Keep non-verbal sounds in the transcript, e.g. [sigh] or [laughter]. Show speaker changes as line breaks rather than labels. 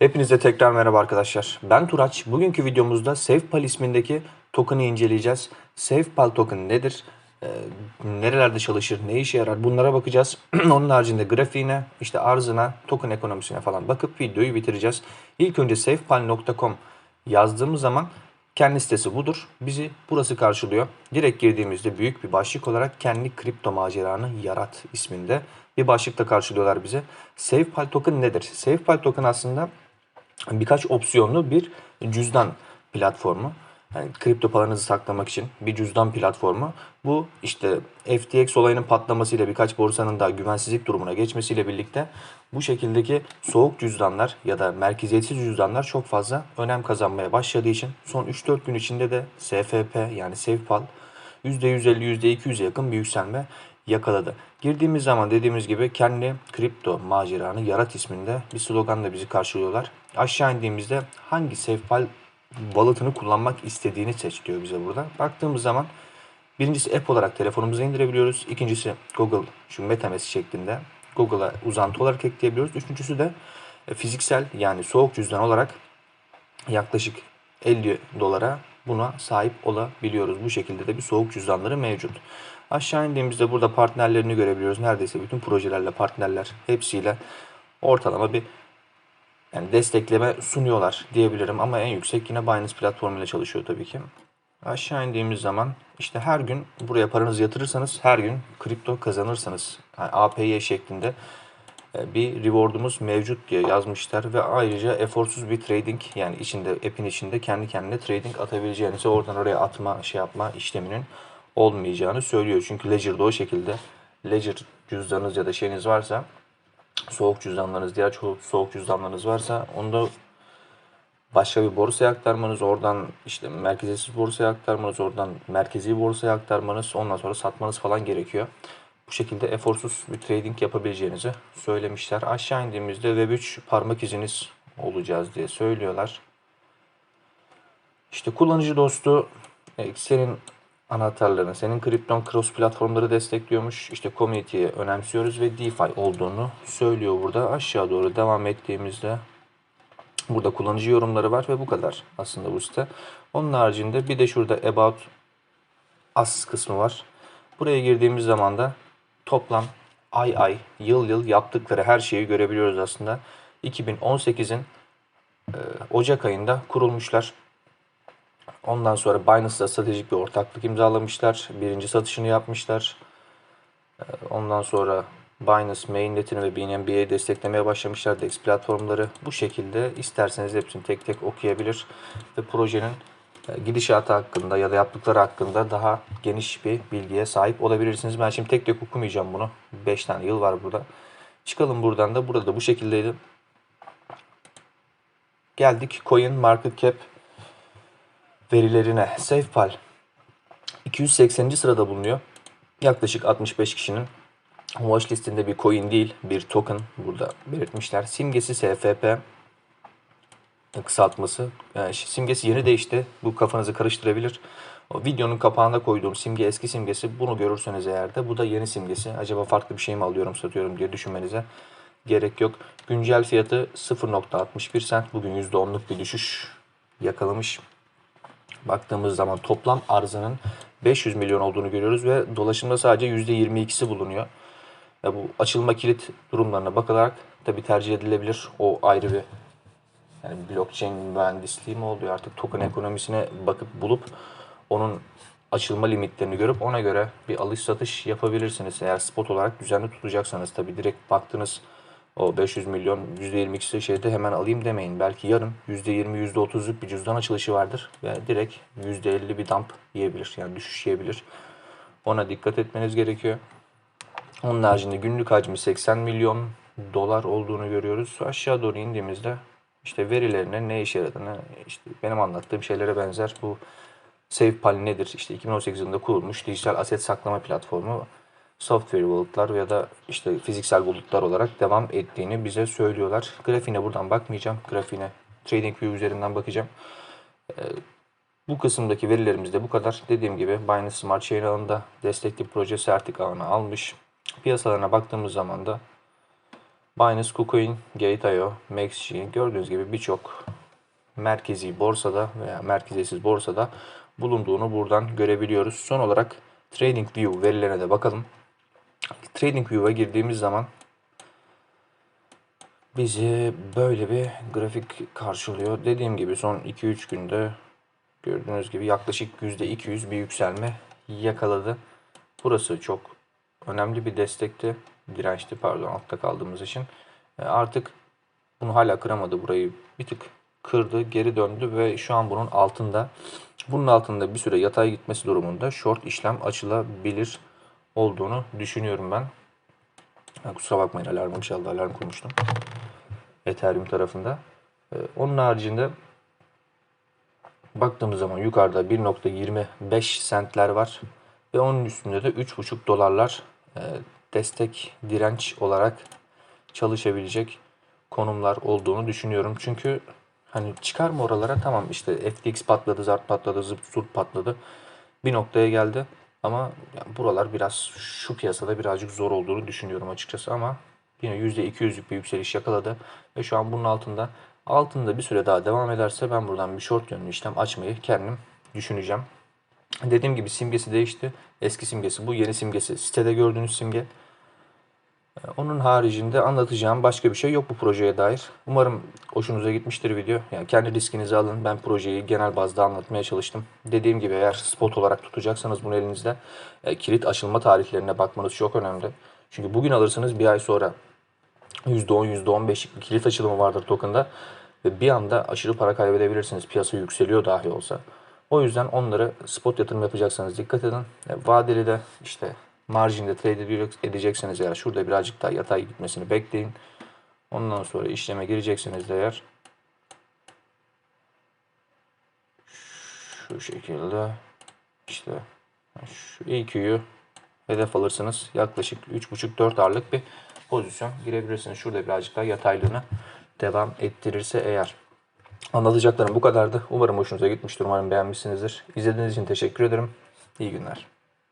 Hepinize tekrar merhaba arkadaşlar. Ben Turaç. Bugünkü videomuzda SafePal ismindeki token'ı inceleyeceğiz. SafePal token nedir? Ee, nerelerde çalışır? Ne işe yarar? Bunlara bakacağız. [clears throat] Onun haricinde grafiğine, işte arzına, token ekonomisine falan bakıp videoyu bitireceğiz. İlk önce safepal.com yazdığımız zaman kendi sitesi budur. Bizi burası karşılıyor. Direkt girdiğimizde büyük bir başlık olarak kendi kripto maceranı yarat isminde bir başlıkta karşılıyorlar bize. SafePal token nedir? SafePal token aslında birkaç opsiyonlu bir cüzdan platformu. Yani kripto paranızı saklamak için bir cüzdan platformu. Bu işte FTX olayının patlamasıyla birkaç borsanın da güvensizlik durumuna geçmesiyle birlikte bu şekildeki soğuk cüzdanlar ya da merkeziyetsiz cüzdanlar çok fazla önem kazanmaya başladığı için son 3-4 gün içinde de SFP yani SafePal %150 %200'e yakın bir yükselme yakaladı. Girdiğimiz zaman dediğimiz gibi kendi kripto maceranı yarat isminde bir sloganla bizi karşılıyorlar. Aşağı indiğimizde hangi SafePal wallet'ını kullanmak istediğini seç diyor bize burada. Baktığımız zaman birincisi app olarak telefonumuza indirebiliyoruz. İkincisi Google şu MetaMask şeklinde Google'a uzantı olarak ekleyebiliyoruz. Üçüncüsü de e, fiziksel yani soğuk cüzdan olarak yaklaşık 50 dolara buna sahip olabiliyoruz. Bu şekilde de bir soğuk cüzdanları mevcut. Aşağı indiğimizde burada partnerlerini görebiliyoruz. Neredeyse bütün projelerle partnerler hepsiyle ortalama bir yani destekleme sunuyorlar diyebilirim ama en yüksek yine Binance platformuyla çalışıyor tabii ki. Aşağı indiğimiz zaman işte her gün buraya paranızı yatırırsanız her gün kripto kazanırsanız yani APY şeklinde e, bir reward'umuz mevcut diye yazmışlar ve ayrıca eforsuz bir trading yani içinde app'in içinde kendi kendine trading atabileceğinizi oradan oraya atma şey yapma işleminin olmayacağını söylüyor. Çünkü Ledger'da o şekilde Ledger cüzdanınız ya da şeyiniz varsa soğuk cüzdanlarınız diğer çoğu soğuk cüzdanlarınız varsa onda başka bir borsaya aktarmanız, oradan işte merkeziyetsiz borsaya aktarmanız, oradan merkezi borsaya aktarmanız, ondan sonra satmanız falan gerekiyor. Bu şekilde eforsuz bir trading yapabileceğinizi söylemişler. Aşağı indiğimizde Web3 parmak iziniz olacağız diye söylüyorlar. İşte kullanıcı dostu e, senin anahtarlarını, senin kripton cross platformları destekliyormuş. İşte community'yi önemsiyoruz ve DeFi olduğunu söylüyor burada. Aşağı doğru devam ettiğimizde burada kullanıcı yorumları var ve bu kadar aslında bu site. Onun haricinde bir de şurada About Us kısmı var. Buraya girdiğimiz zaman da toplam ay ay, yıl yıl yaptıkları her şeyi görebiliyoruz aslında. 2018'in e, Ocak ayında kurulmuşlar. Ondan sonra Binance'la stratejik bir ortaklık imzalamışlar. Birinci satışını yapmışlar. Ee, Ondan sonra Binance mainnetini ve BNB'yi desteklemeye başlamışlar. DEX platformları bu şekilde isterseniz hepsini tek tek okuyabilir ve projenin e, gidişatı hakkında ya da yaptıkları hakkında daha geniş bir bilgiye sahip olabilirsiniz. Ben şimdi tek tek okumayacağım bunu. 5 tane yıl var burada. Çıkalım buradan da. Burada da bu şekildeydi. Geldik Coin Market Cap verilerine SafePal 280. sırada bulunuyor. Yaklaşık 65 kişinin watch listinde bir coin değil bir token burada belirtmişler. Simgesi SFP kısaltması. Yani simgesi yeni değişti. Bu kafanızı karıştırabilir. O videonun kapağında koyduğum simge eski simgesi. Bunu görürseniz eğer de bu da yeni simgesi. Acaba farklı bir şey mi alıyorum satıyorum diye düşünmenize gerek yok. Güncel fiyatı 0.61 cent. Bugün %10'luk bir düşüş yakalamış baktığımız zaman toplam arzının 500 milyon olduğunu görüyoruz ve dolaşımda sadece %22'si bulunuyor. Ve bu açılma kilit durumlarına bakarak tabi tercih edilebilir. O ayrı bir yani blockchain mühendisliği mi oluyor artık token ekonomisine bakıp bulup onun açılma limitlerini görüp ona göre bir alış satış yapabilirsiniz. Eğer spot olarak düzenli tutacaksanız tabi direkt baktınız o 500 milyon %22'si şeyde hemen alayım demeyin. Belki yarın %20 %30'luk bir cüzdan açılışı vardır ve direkt %50 bir dump yiyebilir. Yani düşüş yiyebilir. Ona dikkat etmeniz gerekiyor. Onun haricinde günlük hacmi 80 milyon dolar olduğunu görüyoruz. Aşağı doğru indiğimizde işte verilerine ne işe yaradığını işte benim anlattığım şeylere benzer bu SafePal nedir? İşte 2018 yılında kurulmuş dijital aset saklama platformu software bulutlar ya da işte fiziksel bulutlar olarak devam ettiğini bize söylüyorlar. Grafiğine buradan bakmayacağım. Grafiğine TradingView üzerinden bakacağım. Ee, bu kısımdaki verilerimiz de bu kadar. Dediğim gibi Binance Smart Chain ağında destekli proje sertifikatını almış. Piyasalarına baktığımız zaman da Binance, KuCoin, Gate.io, MaxG gördüğünüz gibi birçok merkezi borsada veya merkeziyetsiz borsada bulunduğunu buradan görebiliyoruz. Son olarak TradingView verilerine de bakalım. TradingView'a girdiğimiz zaman bizi böyle bir grafik karşılıyor. Dediğim gibi son 2-3 günde gördüğünüz gibi yaklaşık %200 bir yükselme yakaladı. Burası çok önemli bir destekti. Dirençti pardon altta kaldığımız için. E, Artık bunu hala kıramadı burayı. Bir tık kırdı, geri döndü ve şu an bunun altında. Bunun altında bir süre yatay gitmesi durumunda short işlem açılabilir olduğunu düşünüyorum ben. Ha, kusura bakmayın alarmım çaldı. Alarm kurmuştum. Ethereum tarafında. Ee, onun haricinde baktığımız zaman yukarıda 1.25 sentler var. Ve onun üstünde de 3.5 dolarlar e, destek direnç olarak çalışabilecek konumlar olduğunu düşünüyorum. Çünkü hani çıkar mı oralara tamam işte FTX patladı, zart patladı, zırt patladı. Bir noktaya geldi. Ama yani buralar biraz şu piyasada birazcık zor olduğunu düşünüyorum açıkçası ama yine %200'lük bir yükseliş yakaladı ve şu an bunun altında altında bir süre daha devam ederse ben buradan bir short yönlü işlem açmayı kendim düşüneceğim. Dediğim gibi simgesi değişti. Eski simgesi bu, yeni simgesi sitede gördüğünüz simge. Onun haricinde anlatacağım başka bir şey yok bu projeye dair. Umarım hoşunuza gitmiştir video. Yani kendi riskinizi alın. Ben projeyi genel bazda anlatmaya çalıştım. Dediğim gibi eğer spot olarak tutacaksanız bunu elinizde e, kilit açılma tarihlerine bakmanız çok önemli. Çünkü bugün alırsınız bir ay sonra %10, %15'lik bir kilit açılımı vardır token'da. Ve bir anda aşırı para kaybedebilirsiniz. Piyasa yükseliyor dahi olsa. O yüzden onları spot yatırım yapacaksanız dikkat edin. E, vadeli de işte marjinde trade edecek- edecekseniz eğer şurada birazcık daha yatay gitmesini bekleyin. Ondan sonra işleme gireceksiniz de eğer şu şekilde işte şu EQ'yu hedef alırsınız. Yaklaşık 3.5-4 ağırlık bir pozisyon girebilirsiniz. Şurada birazcık daha yataylığını devam ettirirse eğer. Anlatacaklarım bu kadardı. Umarım hoşunuza gitmiştir. Umarım beğenmişsinizdir. İzlediğiniz için teşekkür ederim. İyi günler.